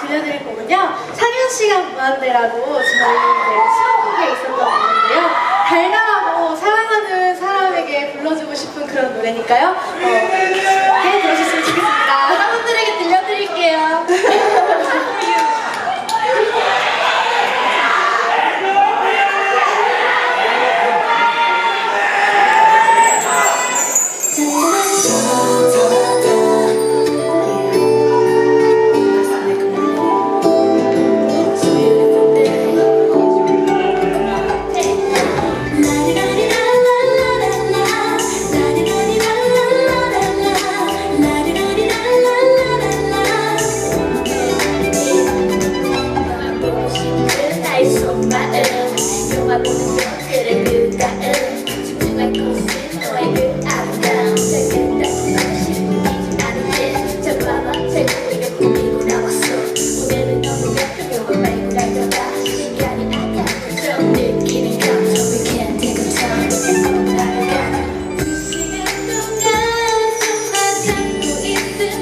들려드릴 거군요. 상현 씨가 무한대라고 저희 네, 수록곡에 있었던 노래인데요. 달달하고 사랑하는 사람에게 불러주고 싶은 그런 노래니까요. 어,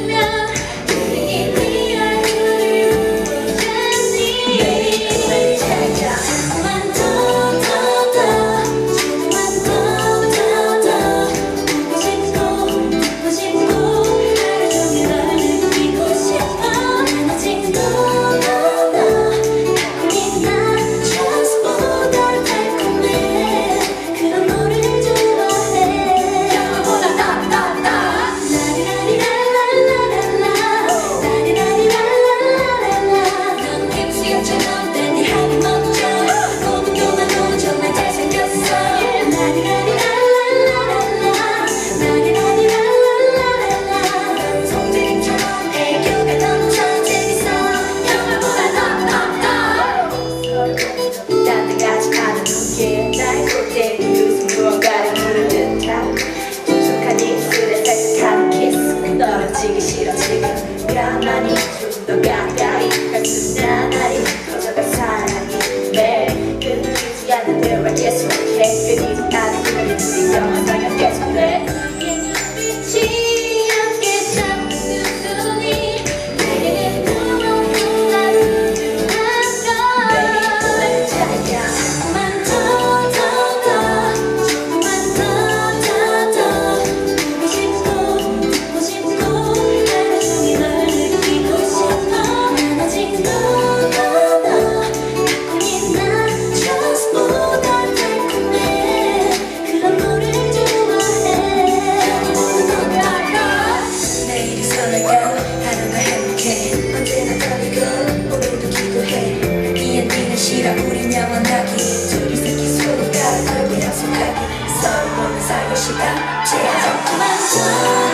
now. Yeah.